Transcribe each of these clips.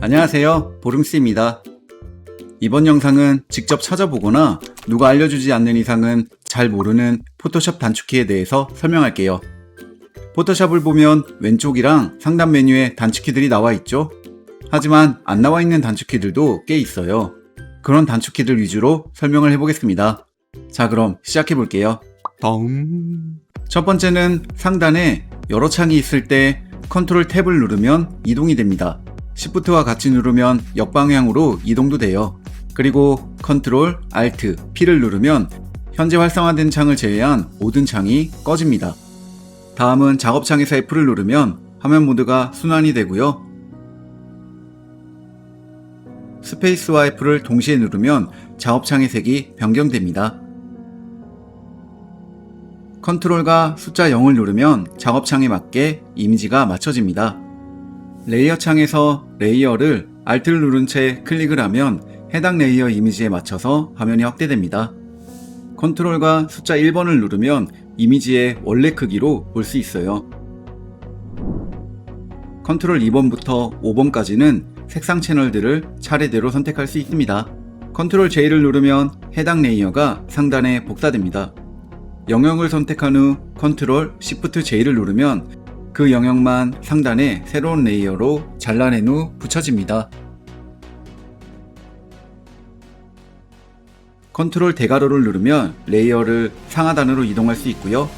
안녕하세요. 보름씨입니다. 이번 영상은 직접 찾아보거나 누가 알려주지 않는 이상은 잘 모르는 포토샵 단축키에 대해서 설명할게요. 포토샵을 보면 왼쪽이랑 상단 메뉴에 단축키들이 나와 있죠? 하지만 안 나와 있는 단축키들도 꽤 있어요. 그런 단축키들 위주로 설명을 해보겠습니다. 자, 그럼 시작해 볼게요. 덩. 첫 번째는 상단에 여러 창이 있을 때 컨트롤 탭을 누르면 이동이 됩니다. Shift와 같이 누르면 역방향으로 이동도 돼요. 그리고 컨트롤, Alt, P를 누르면 현재 활성화된 창을 제외한 모든 창이 꺼집니다. 다음은 작업창에서 F를 누르면 화면 모드가 순환이 되고요. 스페이스와 F를 동시에 누르면 작업창의 색이 변경됩니다. 컨트롤과 숫자 0을 누르면 작업창에 맞게 이미지가 맞춰집니다. 레이어 창에서 레이어를 Alt를 누른 채 클릭을 하면 해당 레이어 이미지에 맞춰서 화면이 확대됩니다. 컨트롤과 숫자 1번을 누르면 이미지의 원래 크기로 볼 수 있어요. 컨트롤 2번부터 5번까지는 색상 채널들을 차례대로 선택할 수 있습니다. 컨트롤 J를 누르면 해당 레이어가 상단에 복사됩니다. 영역을 선택한 후 컨트롤 Shift J를 누르면 그 영역만 상단에 새로운 레이어로 잘라낸 후 붙여집니다. 컨트롤 대괄호를 누르면 레이어를 상하단으로 이동할 수 있고요.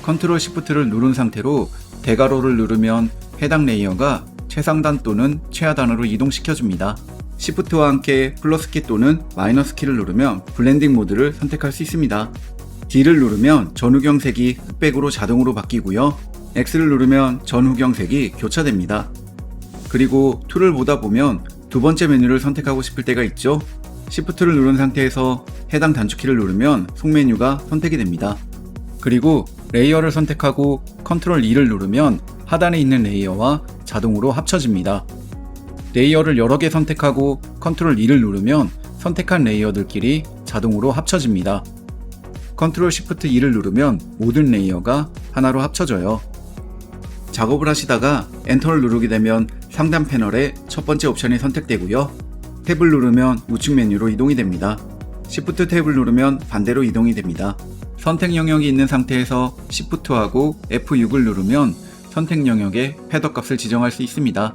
컨트롤 Shift를 누른 상태로 대괄호를 누르면 해당 레이어가 최상단 또는 최하단으로 이동시켜줍니다. Shift와 함께 플러스 키 또는 마이너스 키를 누르면 블렌딩 모드를 선택할 수 있습니다. D를 누르면 전후경 색이 흑백으로 자동으로 바뀌고요. X를 누르면 전후경 색이 교차됩니다. 그리고 툴을 보다 보면 두 번째 메뉴를 선택하고 싶을 때가 있죠. Shift를 누른 상태에서 해당 단축키를 누르면 속메뉴가 선택이 됩니다. 그리고 레이어를 선택하고 컨트롤 2를 누르면 하단에 있는 레이어와 자동으로 합쳐집니다. 레이어를 여러 개 선택하고 컨트롤 2를 누르면 선택한 레이어들끼리 자동으로 합쳐집니다. 컨트롤 시프트 2를 누르면 모든 레이어가 하나로 합쳐져요. 작업을 하시다가 엔터를 누르게 되면 상단 패널의 첫 번째 옵션이 선택되고요. 탭을 누르면 우측 메뉴로 이동이 됩니다. 시프트 탭을 누르면 반대로 이동이 됩니다. 선택 영역이 있는 상태에서 시프트하고 F6을 누르면 선택 영역의 패더 값을 지정할 수 있습니다.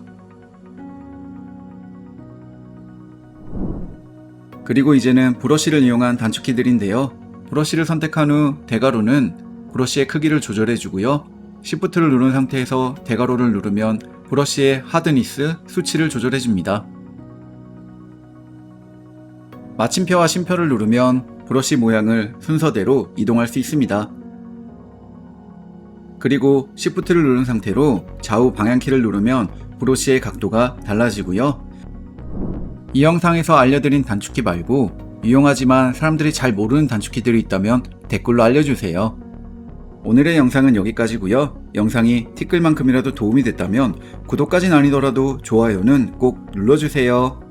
그리고 이제는 브러쉬를 이용한 단축키들인데요. 브러쉬를 선택한 후 대괄호는 브러쉬의 크기를 조절해 주고요. Shift를 누른 상태에서 대괄호를 누르면 브러쉬의 하드니스 수치를 조절해 줍니다. 마침표와 쉼표를 누르면 브러쉬 모양을 순서대로 이동할 수 있습니다. 그리고 Shift를 누른 상태로 좌우 방향키를 누르면 브러쉬의 각도가 달라지고요. 이 영상에서 알려드린 단축키 말고 유용하지만 사람들이 잘 모르는 단축키들이 있다면 댓글로 알려주세요. 오늘의 영상은 여기까지고요. 영상이 티끌만큼이라도 도움이 됐다면 구독까진 아니더라도 좋아요는 꼭 눌러주세요.